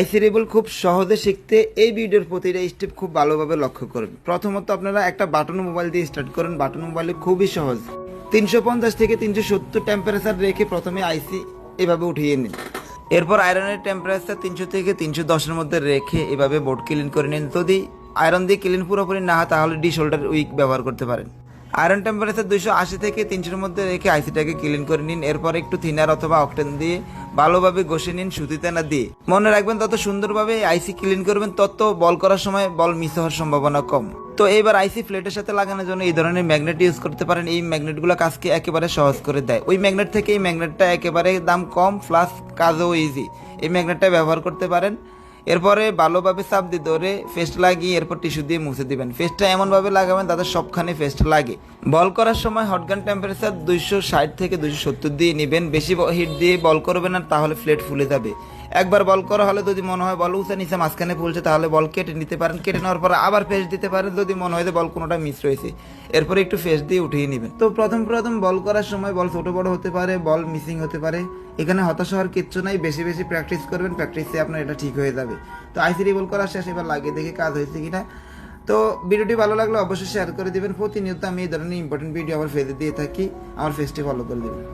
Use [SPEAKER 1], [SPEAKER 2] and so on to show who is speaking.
[SPEAKER 1] আইসি রিবল খুব সহজে শিখতে এই ভিডিওর প্রতিটা স্টেপ খুব ভালোভাবে লক্ষ্য করুন প্রথমত আপনারা একটা বাটন মোবাইল দিয়ে স্টার্ট করেন। বাটন মোবাইলে খুবই সহজ। তিনশো পঞ্চাশ থেকে তিনশো সত্তর টেম্পারেচার রেখে প্রথমে আইসি এভাবে উঠিয়ে নিন। এরপর আয়রনের টেম্পারেচার তিনশো থেকে তিনশো দশের মধ্যে রেখে এভাবে বোর্ড ক্লিন করে নিন। যদি আয়রন দিয়ে ক্লিন পুরোপুরি না হয়, তাহলে ডি শোল্ডার উইক ব্যবহার করতে পারেন। আয়রন টেম্পারেচার দুইশো আশি থেকে তিনশোর মধ্যে রেখে আইসিটাকে ক্লিন করে নিন। এরপর একটু থিনার অথবা অকটেন দিয়ে ভালোভাবে ঘষে নিন সুতিতে না দিয়ে। মনে রাখবেন তত সুন্দরভাবে আইসি ক্লিন করবেন, তত বল করার সময় বল মিস হওয়ার সম্ভাবনা কম। তো এবার আইসি ফ্লেটের সাথে লাগানোর জন্য এই ধরনের ম্যাগনেট ইউজ করতে পারেন। এই ম্যাগনেটগুলো কাজকে একেবারে সহজ করে দেয়। ওই ম্যাগনেট থেকে এই ম্যাগনেটটা একেবারে দাম কম প্লাস কাজও ইজি এই ম্যাগনেটটা ব্যবহার করতে পারেন। এরপরে ভালোভাবে চাপ দিয়ে ধরে ফেস্ট লাগিয়ে এরপর টিস্যু দিয়ে মুছে দিবেন। ফেস্টটা এমনভাবে লাগাবেন তাদের সবখানে ফেস্ট লাগে। বল করার সময় হটগান টেম্পারেচার দুইশো ষাট থেকে দুইশো সত্তর দিয়ে নেবেন। বেশি হিট দিয়ে বল করবেন না, তাহলে ফ্লেট ফুলে যাবে। একবার বল করা, হলে যদি মনে হয় বল উঁচা নিচে মাঝখানে ফুলছে, তাহলে বল কেটে নিতে পারেন। কেটে নেওয়ার পর আবার ফেস দিতে পারেন, যদি মনে হয় যে বল কোনোটা মিস রয়েছে। এরপরে একটু ফেস দিয়ে উঠিয়ে নেবেন। তো প্রথম প্রথম বল করার সময় বল ছোট, বড় হতে পারে, বল মিসিং হতে পারে। এখানে হতাশ হওয়ার কিচ্ছু নাই, বেশি বেশি প্র্যাকটিস করবেন প্র্যাকটিসে আপনার এটা ঠিক হয়ে যাবে। তো আইসিডি বল করার শেষ এবার লাগিয়ে দেখে কাজ হয়েছে কিনা। তো ভিডিওটি ভালো লাগলে অবশ্যই শেয়ার করে দিবেন। প্রতিনিয়ত আমি এই ধরনের ইম্পর্টেন্ট ভিডিও আমার ফেসে দিয়ে থাকি। আমার ফেসটি ফলো করে দেবেন।